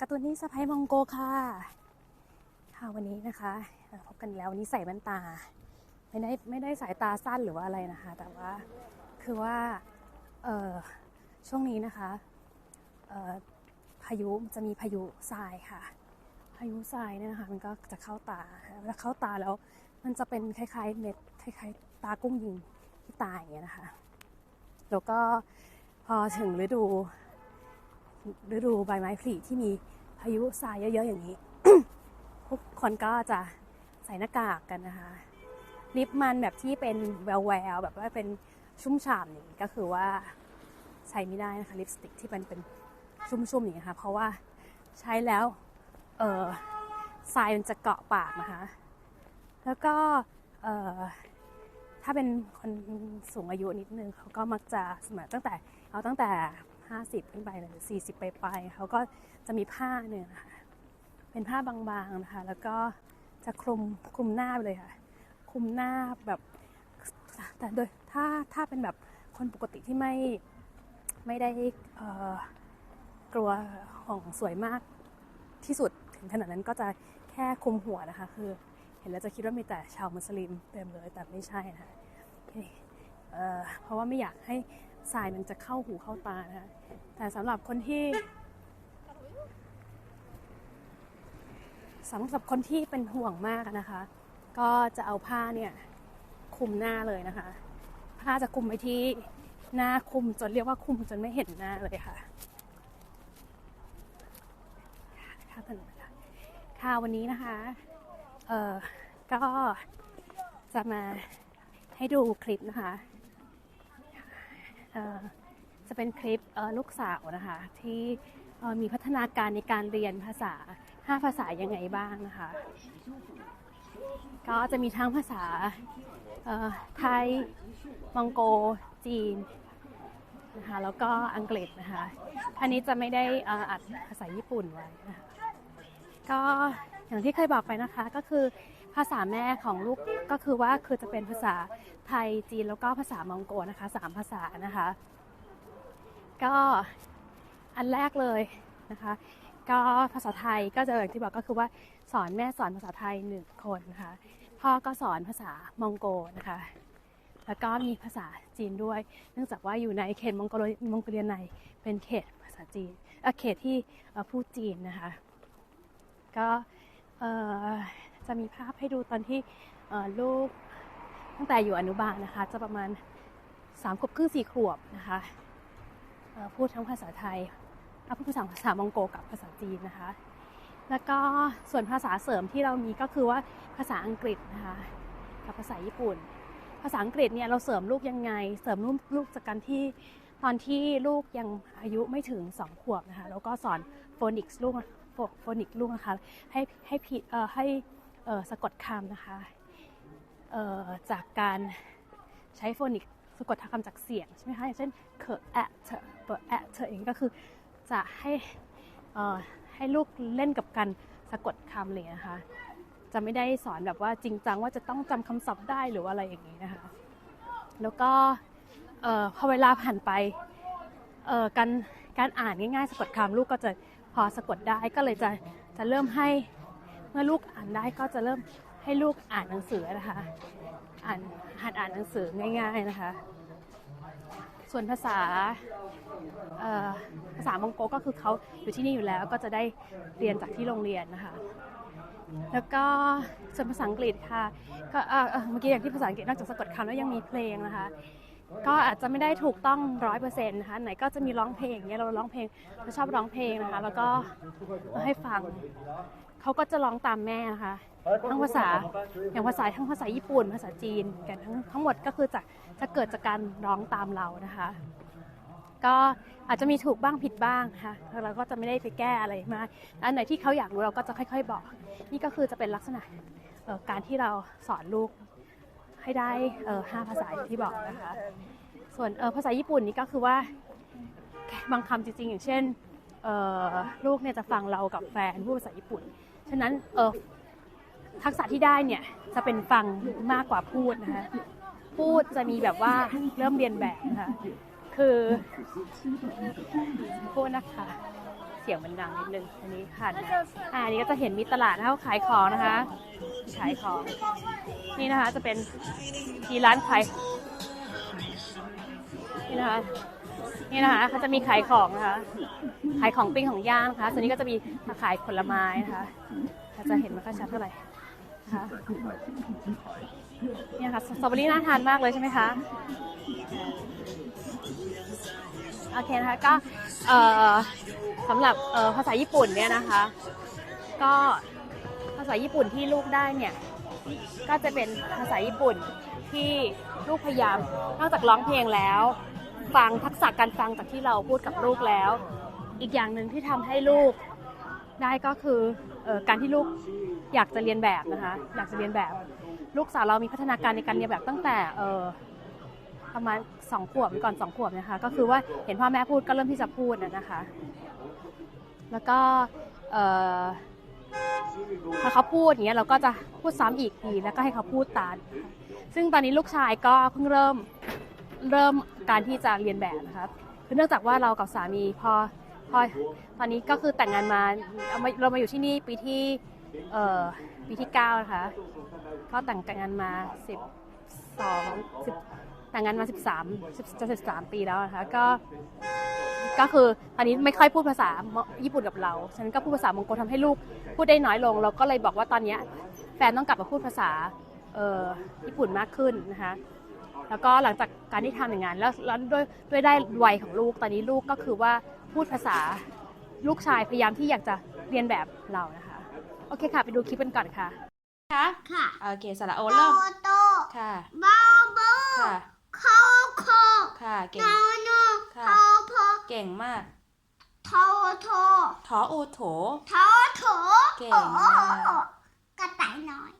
การ์ตูนนี่สะพายมองโกค่ะ ค่ะวันนี้นะคะพบกันแล้ววันนี้ใส่แว่นตา ไม่ได้ไม่ได้สายตาสั้นหรือว่าอะไรนะคะ แต่ว่าคือว่าเออช่วงนี้นะคะเออพายุจะมีพายุทรายค่ะ พายุทรายเนี่ยนะคะมันก็จะเข้าตาแล้วเข้าตาแล้ว มันจะเป็นคล้ายๆเม็ดคล้ายๆ ตากุ้งยิงที่ตาอย่างเงี้ยนะคะ แล้วก็พอถึงฤดู ฤดูใบไม้ผลิที่มีพายุทรายเยอะๆอย่างนี้ ทุกคนก็จะใส่หน้ากากกันนะคะ ลิปมันแบบที่เป็นแววๆแบบว่าเป็นชุ่มฉ่ำอย่างนี้ก็คือว่าใช้ไม่ได้นะคะลิปสติกที่มันเป็นชุ่มๆอย่างนี้ค่ะ เพราะว่าใช้แล้วเออทรายมันจะเกาะปากนะคะ แล้วก็เออถ้าเป็นคนสูงอายุนิดนึงเขาก็มักจะสมัยตั้งแต่เอาตั้งแต่ 50 ขึ้นไปเลย40 ไปไปเขาก็จะมีผ้าเนี่ยนะคะเป็นผ้าบางๆนะคะ แล้วก็จะคลุมคลุมหน้าไปเลยค่ะ คลุมหน้าแบบแต่โดยถ้าถ้าเป็นแบบคนปกติที่ไม่ไม่ได้กลัวของสวยมากที่สุดถึงขนาดนั้นก็จะแค่คลุมหัวนะคะ คือเห็นแล้วจะคิดว่ามีแต่ชาวมุสลิมเต็มเลยแต่ไม่ใช่นะคะเเพราะว่าไม่อยากให้ ทรายมันจะเข้าหูเข้าตานะคะแต่สำหรับคนที่สำหรับคนที่เป็นห่วงมากนะคะ ก็จะเอาผ้าเนี่ยคลุมหน้าเลยนะคะ ผ้าจะคลุมไปที่หน้าคลุมจนเรียกว่าคลุมจนไม่เห็นหน้าเลยค่ะค่ะท่านค่ะค่ะวันนี้นะคะ เออก็จะมาให้ดูคลิปนะคะ จะเป็นคลิปลูกสาวนะคะที่มีพัฒนาการในการเรียนภาษา 5 ภาษายังไงบ้างนะคะ ก็จะมีทั้งภาษาไทย มองโก จีนนะคะแล้วก็อังกฤษนะคะ อันนี้จะไม่ได้อ่ออัดภาษาญี่ปุ่นไว้นะคะก็อย่างที่เคยบอกไปนะคะก็คือ ภาษาแม่ของลูกก็คือว่าคือจะเป็นภาษาไทยจีนแล้วก็ภาษามองโกนะคะสามภาษานะคะ ก็อันแรกเลยนะคะ ก็ภาษาไทยก็จะอย่างที่บอกก็คือว่าสอนแม่สอนภาษาไทยหนึ่งคนนะคะพ่อก็สอนภาษามองโกนะคะ แล้วก็มีภาษาจีนด้วย เนื่องจากว่าอยู่ในเขตมองโกลมองโกเลียในเป็นเขตภาษาจีนเอ่อเขตที่พูดจีนนะคะ ก็เอ่อ จะมีภาพให้ดูตอนที่ลูกตั้งแต่อยู่อนุบาลนะคะ จะประมาณสามขวบครึ่งสี่ขวบนะคะพูดทั้งภาษาไทยอะพูดภาษาภาษามองโกกับภาษาจีนนะคะ แล้วก็ส่วนภาษาเสริมที่เรามีก็คือว่าภาษาอังกฤษนะคะกับภาษาญี่ปุ่น ภาษาอังกฤษเนี่ยเราเสริมลูกยังไง เสริมลูกลูกจากการที่ตอนที่ลูกยังอายุไม่ถึงสองขวบนะคะแล้วก็สอนโฟนิกส์ลูกโฟนิกส์ลูกนะคะให้ให้ผิดเอ่อให้ สะกดคำนะคะจากการใช้โฟนิกสะกดคำจากเสียงใช่ไหมคะอย่างเช่นเคอแอะเถอเปอแอะเถอะอย่างนี้ก็คือจะให้ให้ลูกเล่นกับการสะกดคำเลยนะคะ จะไม่ได้สอนแบบว่าจริงจังว่าจะต้องจำคำศัพท์ได้หรือว่าอะไรอย่างนี้นะคะ แล้วก็พอเวลาผ่านไปการการอ่านง่ายๆ สะกดคำลูกก็จะพอสะกดได้ก็เลยจะจะเริ่มให้ มื่อลูกอ่านได้ก็จะเริ่มให้ลูกอ่านหนังสือนะคะ อ่านหัดอ่านหนังสือง่ายๆนะคะ ส่วนภาษาภาษามองโกก็คือเขาอยู่ที่นี่อยู่แล้วก็จะได้เรียนจากที่โรงเรียนนะคะ แล้วก็ส่วนภาษาอังกฤษค่ะ ก็เอ่อเอ่อเมื่อกี้อย่างที่ภาษาอังกฤษนอกจากสะกดคำแล้วยังมีเพลงนะคะก็อาจจะไม่ได้ถูกต้องร้อยเปอร์เซ็นต์นะคะไหนก็จะมีร้องเพลงอย่างเงี้ยเราร้องเพลงเราชอบร้องเพลงนะคะ แล้วก็ให้ฟัง เขาก็จะร้องตามแม่นะคะทั้งภาษาอย่างภาษาทั้งภาษาญี่ปุ่น ภาษาจีนกันทั้งทั้งหมดก็คือจะจะเกิดจากการร้องตามเรานะคะ ก็อาจจะมีถูกบ้างผิดบ้างค่ะเราก็จะไม่ได้ไปแก้อะไรมากอันไหนที่เขาอยากรู้เราก็จะค่อย ๆ บอก นี่ก็คือจะเป็นลักษณะเอ่อการที่เราสอนลูกให้ได้เอ่อห้าภาษาอย่างที่บอกนะคะ ส่วนเอ่อภาษาญี่ปุ่นนี่ก็คือว่าบางคำจริงๆ อย่างเช่นเอ่อลูกเนี่ยจะฟังเรากับแฟนพูดภาษาญี่ปุ่น ฉะนั้นเออทักษะที่ได้เนี่ยจะเป็นฟังมากกว่าพูดนะคะพูดจะมีแบบว่าเริ่มเรียนแบบนะคะคือพูดนะคะ เสียงมันดังนิดนึงอันนี้ค่ะอ่าอันนี้ก็จะเห็นมีตลาดเขาขายของนะคะ ขายของ นี่นะคะจะเป็นมีร้านขายนี่นะคะ นี่นะคะเขาจะมีขายของนะคะขายของปิ้งของย่างนะคะส่วนนี้ก็จะมีขายผลไม้นะคะอาจะเห็นไม่ค่อยชัดเท่าไหร่นะคะเนี่ยค่ะสตรอเบอรี่น่าทานมากเลยใช่ไหมคะโอเคนะคะก็สำหรับภาษาญี่ปุ่นเนี่ยนะคะ ก็ภาษาญี่ปุ่นที่ลูกได้เนี่ยก็จะเป็นภาษาญี่ปุ่นที่ลูกพยายามนอกจากร้องเพลงแล้ว ฟังทักษะการฟังจากที่เราพูดกับลูกแล้ว อีกอย่างหนึ่งที่ทำให้ลูกได้ก็คือออการที่ลูกอยากจะเรียนแบบนะคะ อยากจะเรียนแบบ ลูกสาวเรามีพัฒนาการในการเรียนแบบตั้งแต่เออประมาณสองขวบก่อนสองขวบนะคะ ก็คือว่าเห็นพ่อแม่พูดก็เริ่มที่จะพูดนะคะ แล้วก็เออพอเขาพูดอย่างเงี้ยเราก็จะพูดซ้ำอีกทีแล้วก็ให้เขาพูดตามนซึ่งตอนนี้ลูกชายก็เพิ่งเริ่ม เริ่มการที่จะเรียนแบบนะครับคือเนื่องจากว่าเรากับสามีพอพอตอนนี้ก็คือแต่งงานมาเรามาอยู่ที่นี่ปีที่เอ่อปีที่เก้านะคะก็แต่งแต่งงานมาสิบสองสิบแต่งงานมา 13 10จะ13 ปีแล้วนะคะก็ก็คือตอนนี้ไม่ค่อยพูดภาษาญี่ปุ่นกับเรา ฉันก็พูดภาษามองโกทำให้ลูกพูดได้น้อยลง เราก็เลยบอกว่าตอนเนี้ยแฟนต้องกลับมาพูดภาษาเอ่อญี่ปุ่นมากขึ้นนะคะ แล้วก็หลังจากการที่ทำอย่างนั้นแล้วแล้วด้วยด้วยได้วัยของลูกตอนนี้ลูกก็คือว่าพูดภาษาลูกชายพยายามที่อยากจะเรียนแบบเรานะคะ โอเคค่ะ ไปดูคลิปกันก่อนค่ะค่ะค่ะโอเคสระโอโตเริ่มโตค่ะบาบูค่ะโคโคค่ะเก่งนาโนค่ะโทโพเก่งมากโทโททออูโถโทโถเก่งโอ้มากโอ้กระต่ายน้อย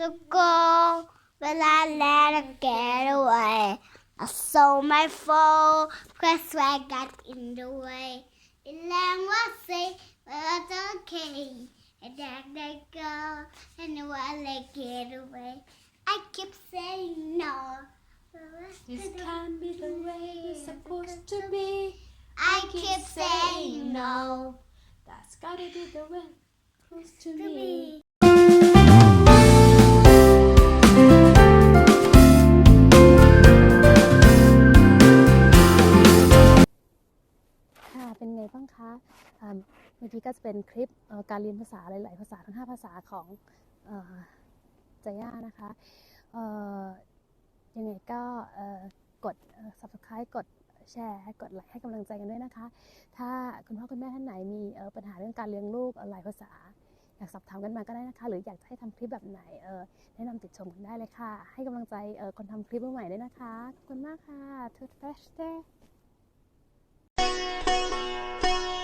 The go, but I let her get away. I saw my foe, press I got in the way. It lang was say, but it's okay. And then they go, and while they get away, I keep saying no. This can't be the way it's supposed to be. I keep saying no. That's gotta be the way it's supposed to be. บ้างคะอ่าเมื่อกี้ก็จะเป็นคลิปการเรียนภาษาหลาย ๆ ภาษาทั้ง 5 ภาษาของเอ่อจย่านะคะยังไงก็กด subscribe กดแชร์ กดไลค์ให้กำลังใจกันด้วยนะคะ ถ้าคุณพ่อคุณแม่ท่านไหนมีปัญหาเรื่องการเลี้ยงลูกอ่อหลายภาษา อยากสอบถามกันมาก็ได้นะคะ หรืออยากจะให้ทำคลิปแบบไหนแนะนำติดชมกันได้เลยค่ะ ให้กำลังใจคนทำคลิปใหม่ๆด้วยนะคะ ขอบคุณมากค่ะทุกเฟสเต้